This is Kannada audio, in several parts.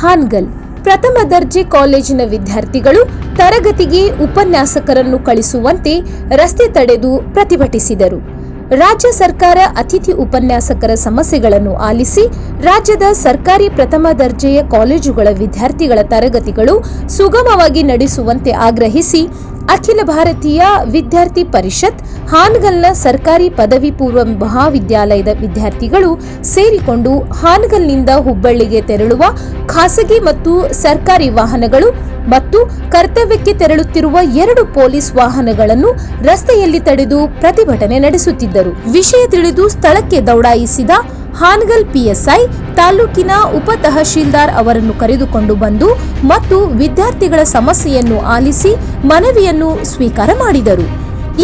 ಹಾನ್ಗಲ್. ಪ್ರಥಮ ದರ್ಜೆ ಕಾಲೇಜಿನ ವಿದ್ಯಾರ್ಥಿಗಳು ತರಗತಿಗೆ ಉಪನ್ಯಾಸಕರನ್ನು ಕಳಿಸುವಂತೆ ರಸ್ತೆ ತಡೆದು ಪ್ರತಿಭಟಿಸಿದರು. ರಾಜ್ಯ ಸರ್ಕಾರ ಅತಿಥಿ ಉಪನ್ಯಾಸಕರ ಸಮಸ್ಯೆಗಳನ್ನು ಆಲಿಸಿ, ರಾಜ್ಯದ ಸರ್ಕಾರಿ ಪ್ರಥಮ ದರ್ಜೆಯ ಕಾಲೇಜುಗಳ ವಿದ್ಯಾರ್ಥಿಗಳ ತರಗತಿಗಳು ಸುಗಮವಾಗಿ ನಡೆಸುವಂತೆ ಆಗ್ರಹಿಸಿ ಅಖಿಲ ಭಾರತೀಯ ವಿದ್ಯಾರ್ಥಿ ಪರಿಷತ್, ಹಾನಗಲ್ನ ಸರ್ಕಾರಿ ಪದವಿ ಪೂರ್ವ ಮಹಾವಿದ್ಯಾಲಯದ ವಿದ್ಯಾರ್ಥಿಗಳು ಸೇರಿಕೊಂಡು ಹಾನಗಲ್ನಿಂದ ಹುಬ್ಬಳ್ಳಿಗೆ ತೆರಳುವ ಖಾಸಗಿ ಮತ್ತು ಸರ್ಕಾರಿ ವಾಹನಗಳು ಮತ್ತು ಕರ್ತವ್ಯಕ್ಕೆ ತೆರಳುತ್ತಿರುವ ಎರಡು ಪೊಲೀಸ್ ವಾಹನಗಳನ್ನು ರಸ್ತೆಯಲ್ಲಿ ತಡೆದು ಪ್ರತಿಭಟನೆ ನಡೆಸುತ್ತಿದ್ದರು. ವಿಷಯ ತಿಳಿದು ಸ್ಥಳಕ್ಕೆ ದೌಡಾಯಿಸಿದ ಹಾನಗಲ್ ಪಿಎಸ್ಐ ತಾಲೂಕಿನ ಉಪ ತಹಶೀಲ್ದಾರ್ ಅವರನ್ನು ಕರೆದುಕೊಂಡು ಬಂದು ಮತ್ತು ವಿದ್ಯಾರ್ಥಿಗಳ ಸಮಸ್ಯೆಯನ್ನು ಆಲಿಸಿ ಮನವಿಯನ್ನು ಸ್ವೀಕಾರ ಮಾಡಿದರು.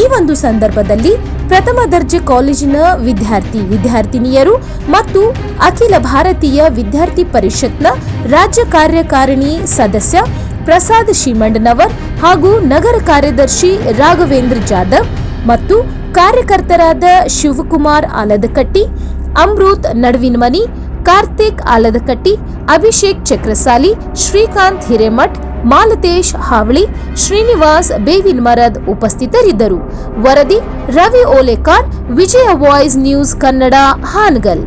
ಈ ಒಂದು ಸಂದರ್ಭದಲ್ಲಿ ಪ್ರಥಮ ದರ್ಜೆ ಕಾಲೇಜಿನ ವಿದ್ಯಾರ್ಥಿ ವಿದ್ಯಾರ್ಥಿನಿಯರು ಮತ್ತು ಅಖಿಲ ಭಾರತೀಯ ವಿದ್ಯಾರ್ಥಿ ಪರಿಷತ್ನ ರಾಜ್ಯ ಕಾರ್ಯಕಾರಿಣಿ ಸದಸ್ಯ ಪ್ರಸಾದ್ ಶಿಮಂಡನವರ್ ಹಾಗೂ ನಗರ ಕಾರ್ಯದರ್ಶಿ ರಾಘವೇಂದ್ರ ಜಾಧವ್ ಮತ್ತು ಕಾರ್ಯಕರ್ತರಾದ ಶಿವಕುಮಾರ್ ಆಲದಕಟ್ಟಿ ಅಮೃತ್ ನಡುವಿನಮನಿ ಕಾರ್ತಿಕ್ ಆಲದಕಟ್ಟಿ ಅಭಿಷೇಕ್ ಚಕ್ರಸಾಲಿ, ಶ್ರೀಕಾಂತ್ ಹಿರೇಮಠ್, ಮಾಲತೇಶ್ ಹಾವಳಿ, ಶ್ರೀನಿವಾಸ್ ಬೇವಿನ್ ಮರದ್ ಉಪಸ್ಥಿತರಿದ್ದರು. ವರದಿ, ರವಿ ಓಲೇಕಾರ್, ವಿಜಯ ವಾಯ್ಸ್ ನ್ಯೂಸ್ ಕನ್ನಡ, ಹಾನಗಲ್.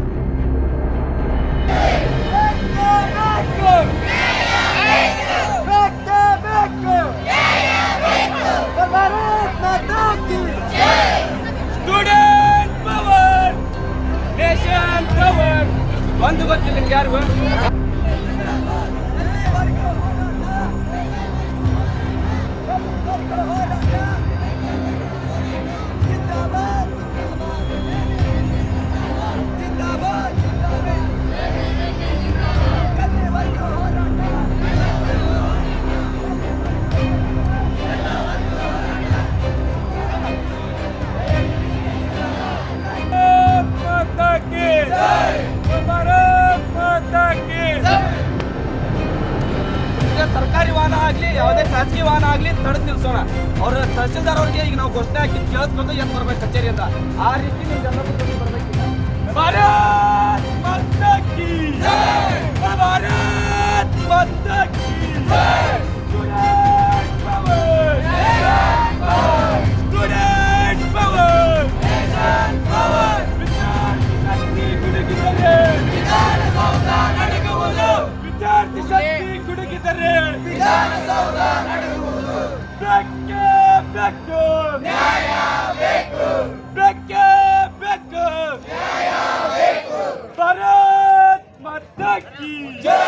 ಒಂದು ಗೊತ್ತಿಲ್ಲ ನಿಮ್ಗೆ ಯಾರಿಗೂ ಈಗ ಸರ್ಕಾರಿ ವಾಹನ ಆಗಲಿ, ಯಾವುದೇ ಖಾಸಗಿ ವಾಹನ ಆಗಲಿ ತಡೆದು ನಿಲ್ಸೋಣ. ಅವ್ರ ತಹಸೀಲ್ದಾರ್ ಅವ್ರಿಗೆ ಈಗ ನಾವು ಘೋಷಣೆ ಹಾಕಿ ಕೇಳಿಸ್ಕೊಂಡು ಏನ್ ಬರ್ಬೇಕು ಅಂತ ಆ ರೀತಿ ನೀವು ಜನರ ಬರ್ಬೇಕಿಲ್ಲ. ಬೆಕ್ಕೆ ಬೆಕ್ಕು. ಬೆಕ್ಕೆ ಬೆಕ್ಕು. ಭಾರತ್ ಮಾತಾ ಕಿ ಜೈ